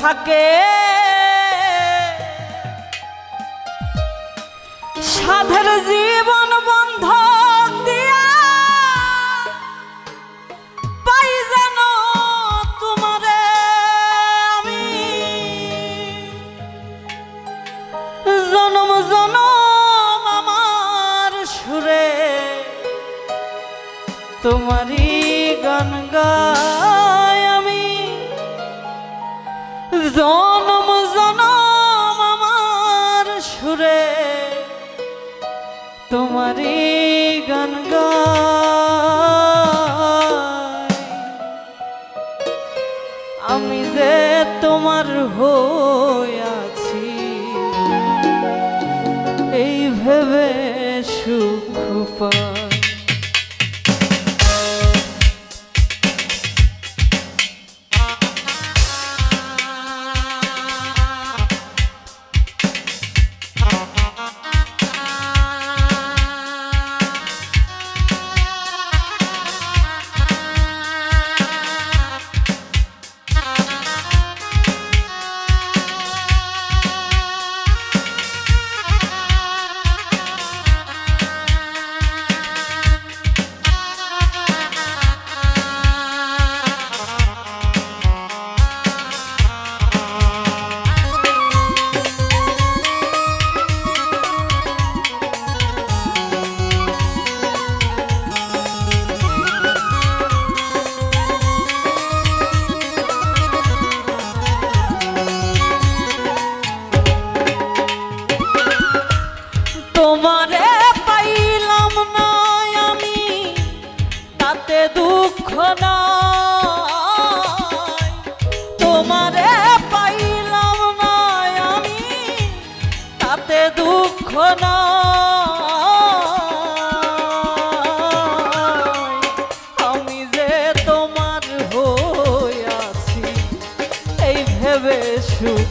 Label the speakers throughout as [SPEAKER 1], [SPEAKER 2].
[SPEAKER 1] থাকে। সাধের জীবন দিয়া পাই যেন তোমারে আমি। জনম জনম আমার সুরে গান গাই জনম দুঃখ নাই। তোমারে পাইলাম না আমি, তাতে দুঃখ নাই। আমি যে তোমার হইয়াছি এই ভেবে সুখ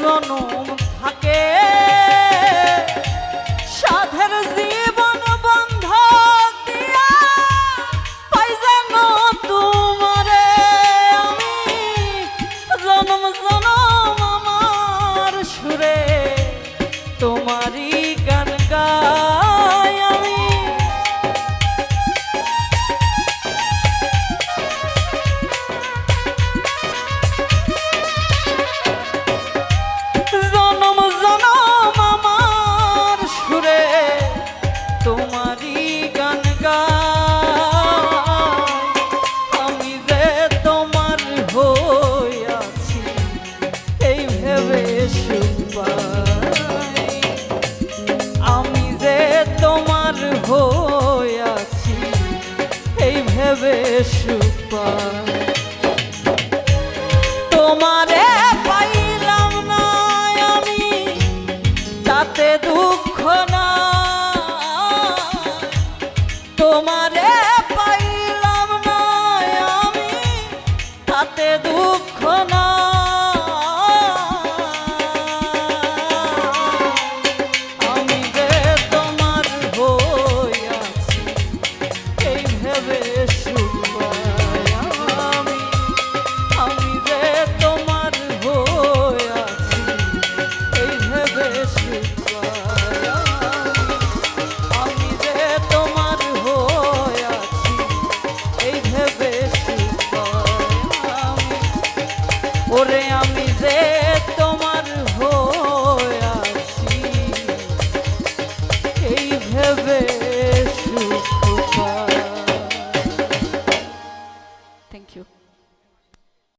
[SPEAKER 1] জনম সুখ তোমারে তাতে দুঃখ না তোমারে